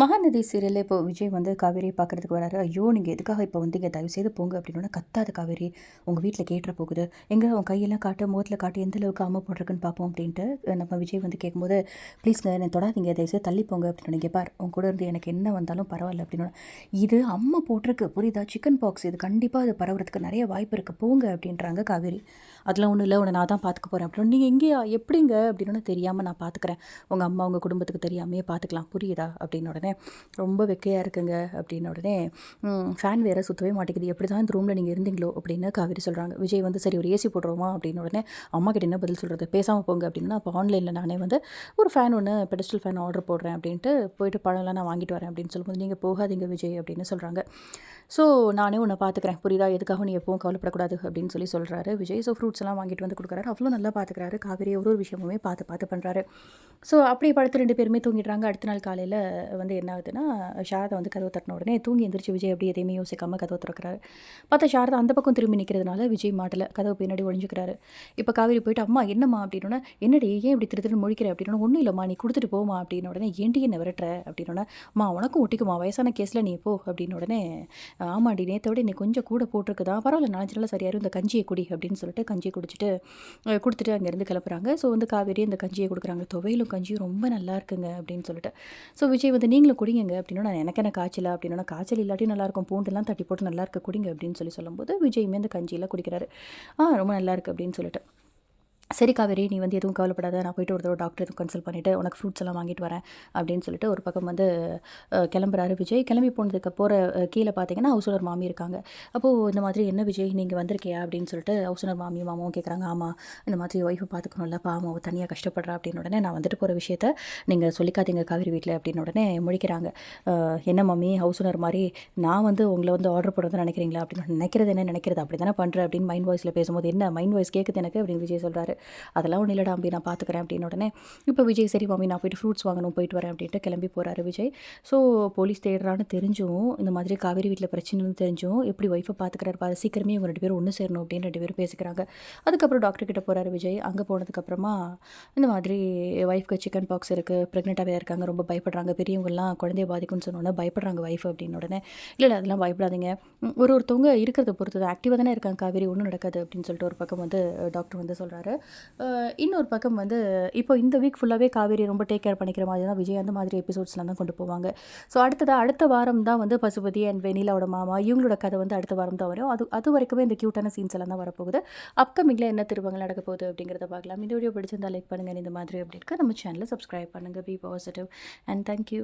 மகாநதி சீரியலில் இப்போ விஜய் வந்து காவேரியை பார்க்குறதுக்கு வராரு. ஐயோ நீங்கள் எதுக்காக இப்போ வந்தீங்க தயவு செய்து போங்க அப்படின்னா கத்தாத காவேரி. உங்கள் வீட்டில் கேட்டுற போகுது. எங்கே உன் கையெல்லாம் காட்டு முகத்தில் காட்டு எந்த அளவுக்கு அம்மா போட்டிருக்குன்னு பார்ப்போம் அப்படின்ட்டு நம்ம விஜய் வந்து கேட்கும்போது ப்ளீஸ்ங்க என்னை தொடாதீங்க. தயவு செய்து தள்ளி போங்க. அப்படின்னு நீங்கள் பார் உன் கூட இருந்து எனக்கு என்ன வந்தாலும் பரவாயில்ல. அப்படின்னு இது அம்மா போட்டிருக்கு. புரியுதா? சிக்கன் பாக்ஸ் இது கண்டிப்பாக அது பரவுறதுக்கு நிறைய வாய்ப்பு இருக்குது போங்க. அப்படின்றாங்க காவேரி. அதெல்லாம் ஒன்றும் இல்லை. உன்னை நான் தான் பார்த்துக்க போகிறேன் அப்படின்னு நீங்கள் எங்கேயா எப்படிங்க? அப்படின்னு தெரியாமல் நான் பார்த்துக்கிறேன். உங்கள் அம்மா உங்கள் குடும்பத்துக்கு தெரியாமையே பார்த்துக்கலாம். புரியுதா? அப்படின்னு உடனே ரொம்ப வெக்கையாக இருக்குங்க. அப்படின்ன உடனே ஃபேன் வேறு சுற்றவே மாட்டேங்குது. எப்படி தான் இந்த ரூமில் நீங்கள் இருந்தீங்களோ? அப்படின்னு காவேரி சொல்கிறாங்க விஜய் வந்து சரி ஒரு ஏசி போடுறோமா அப்படின்னு உடனே அம்மா கிட்ட என்ன பதில் சொல்கிறது பேசாமல் போங்க. அப்படின்னா அப்போ ஆன்லைனில் நானே வந்து ஒரு ஃபேன் ஒன்று பெடஸ்டல் ஃபேன் ஆர்டர் போடுறேன். அப்படின்ட்டு போயிட்டு பழம்லாம் நான் வாங்கிட்டு வரேன். அப்படின்னு சொல்லும்போது நீங்கள் போகாதீங்க விஜய். அப்படின்னு சொல்கிறாங்க ஸோ நானே உன்னை பார்த்துக்கிறேன் புரியுதா? எதுக்காக நீ எப்பவும் கவலைப்படக்கூடாது. அப்படின்னு சொல்லி சொல்கிறாரு விஜய். ஸோ ஃப்ரூட்ஸ் எல்லாம் வாங்கிட்டு வந்து கொடுக்குறாரு. அவ்வளோ நல்லா பார்த்துக்கிறாரு காவேரி ஒரு ஒரு விஷயமுமே பார்த்து பார்த்து பண்ணுறாரு ஸோ அப்படி படுத்து ரெண்டு பேருமே தூங்கிடுறாங்க. அடுத்த நாள் காலையில் வந்து என்ன ஆகுதுன்னா சாரதா வந்து கதவை தட்டின உடனே தூங்கி எந்திரிச்சு விஜய் அப்படி எதையுமே யோசிக்காமல் கதவை திறக்கிறாரு. பார்த்தா சாரதா அந்த பக்கம் திரும்பி நிற்கிறதுனால விஜய் மாட்டில் கதவை பின்னாடி ஒழிஞ்சுக்கிறாரு இப்போ காவேரி போயிட்டு அம்மா என்னம்மா? அப்படின்னா என்னடி ஏன் இப்படி திரு திருன்னு முழிக்கிற? அப்படின்னா ஒன்றும் இல்லைம்மா நீ கொடுத்துட்டு போமா அப்படின்னு உடனே ஏன்டி என்ன விரட்டுற? அப்படின்னா அம்மா உனக்கும் ஒட்டிக்குமா வயசான கேஸில் நீ போ. அப்படின்னு உடனே ஆமாடி நேற்றை விட இன்னைக்கு கொஞ்சம் கூட போட்டிருக்குதா? பரவாயில்ல நாலஞ்சு நாள் சரியாரும் இந்த கஞ்சியை குடி அப்படின்னு சொல்லிட்டு கஞ்சியை குடிச்சிட்டு கொடுத்துட்டு அங்கேருந்து கிளப்புறாங்க ஸோ வந்து காவேரி இந்த கஞ்சியை கொடுக்குறாங்க. துவையிலும் கஞ்சியும் ரொம்ப நல்லா இருக்குங்க அப்படின்னு சொல்லிட்டு. ஸோ விஜய் வந்து நீ நீங்களும் குடிங்க அப்படின்னா நான் எனக்கு என்ன காய்ச்சல அப்படின்னா காய்ச்சல் இல்லாட்டி நல்லாயிருக்கும் பூண்டுலாம் தட்டி போட்டு நல்லா இருக்க குடிங்க அப்படின்னு சொல்லி சொல்லும்போது விஜயுமே அந்த கஞ்சியெல்லாம் குடிக்கிறாரு. ஆ ரொம்ப நல்லா இருக்குது அப்படின்னு சொல்லிட்டு. சரி காவேரி நீ வந்து எதுவும் கவலைப்படாத நான் போயிட்டு ஒரு தடவை டாக்டர் எதுவும் கன்சல்ட் பண்ணிவிட்டு உனக்கு ஃப்ரூட்ஸ் எல்லாம் வாங்கிட்டு வரேன் அப்படின்னு சொல்லிட்டு ஒரு பக்கம் வந்து கிளம்புறாரு விஜய். கிளம்பி போனதுக்கு போகிற கீழே பார்த்தீங்கன்னா ஹவுசனர் மாமி இருக்காங்க. அப்போது இந்த மாதிரி என்ன விஜய் நீங்கள் வந்திருக்கியா? அப்படின்னு சொல்லிட்டு ஹவுசனர் மாமி மாமாவும் கேட்குறாங்க ஆமாம் இந்த மாதிரி ஒய்ஃபை பார்த்துக்கணும்ல பாமா தனியாக கஷ்டப்படுறா. அப்படின்னு உடனே நான் வந்துட்டு போகிற விஷயத்த நீங்கள் சொல்லிக்காதீங்க காவேரி வீட்டில் அப்படின்னு உடனே முடிக்கிறாங்க என்ன மம்மி ஓனர் மாதிரி நான் வந்து உங்களை வந்து ஆர்டர் போடுறது நினைக்கிறீங்களா? அப்படின்னு நினைக்கிறது என்ன நினைக்கிறது அப்படி தானே பண்ணுறேன் அப்படின்னு மைண்ட் வாய்ஸில் பேசும்போது என்ன மைண்ட் வாய்ஸ் கேட்குது எனக்கு? அப்படின்னு விஜய் சொல்கிறாரு அதெல்லாம் ஒன்றும் இல்லைடா அம்பி நான் பார்த்துக்கிறேன் அப்படின்னு உடனே இப்போ விஜய் சரி மாமி நான் போயிட்டு ஃப்ரூட்ஸ் வாங்கணும் போயிட்டு வரேன் அப்படின்ட்டு கிளம்பி போகிறாரு விஜய். ஸோ போலீஸ் தேடுறான்னு தெரிஞ்சும் இந்த மாதிரி காவேரி வீட்டில் பிரச்சனைன்னு தெரிஞ்சும் எப்படி ஒய்ஃபை பார்த்துக்கிறாரு பாரு சீக்கிரமே இவங்க ரெண்டு பேரும் ஒன்று சேரணும் அப்படின்னு ரெண்டு பேரும் பேசிக்கிறாங்க. அதுக்கப்புறம் டாக்டர் கிட்ட போகிறாரு விஜய். அங்கே போனதுக்கப்புறமா இந்த மாதிரி ஒய்ஃப்க்கு சிக்கன் பாக்ஸ் இருக்குது ப்ரெக்னெண்ட்டாகவே இருக்காங்க ரொம்ப பயப்படுறாங்க பெரியவங்கலாம் குழந்தைய பாதிக்கும்னு சொன்னோன்னே பயப்படுறாங்க ஒய்ஃப் அப்படின்னு உடனே. இல்லை இல்லை அதெல்லாம் பயப்படாதீங்க. ஒரு ஒருத்தவங்க இருக்கிறத பொறுத்து தான் ஆக்டிவாக தானே இருக்காங்க காவேரி ஒன்றும் நடக்காது அப்படின்னு சொல்லிட்டு ஒரு பக்கம் வந்து டாக்டர் வந்து சொல்கிறாரு இன்னொரு பக்கம் வந்து இப்போ இந்த வீக் ஃபுல்லாகவே காவேரி ரொம்ப டேக் கேர் பண்ணிக்கிற மாதிரி தான் விஜய் அந்த மாதிரி எபிசோட்ஸ்லாம் தான் கொண்டு போவாங்க. ஸோ அடுத்ததாக அடுத்த வாரம் தான் வந்து பசுபதி அண்ட் வெனிலாவோட மாமா இவங்களோட கதை வந்து அடுத்த வாரம் தான் வரும். அது அது வரைக்குமே இந்த க்யூட்டான சீன்ஸ் எல்லாம் தான் வரப்போகுது. அப்கமிங்கில் என்ன திருவங்கள் நடக்க போகுது அப்படிங்கிறத பார்க்கலாம். இந்த வீடியோ பிடிச்சிருந்தா லைக் பண்ணுங்கள் இந்த மாதிரி அப்படி இருக்க நம்ம சேனலை சப்ஸ்கிரைப் பண்ணுங்கள் பி பாசிட்டிவ் அண்ட் தேங்க்யூ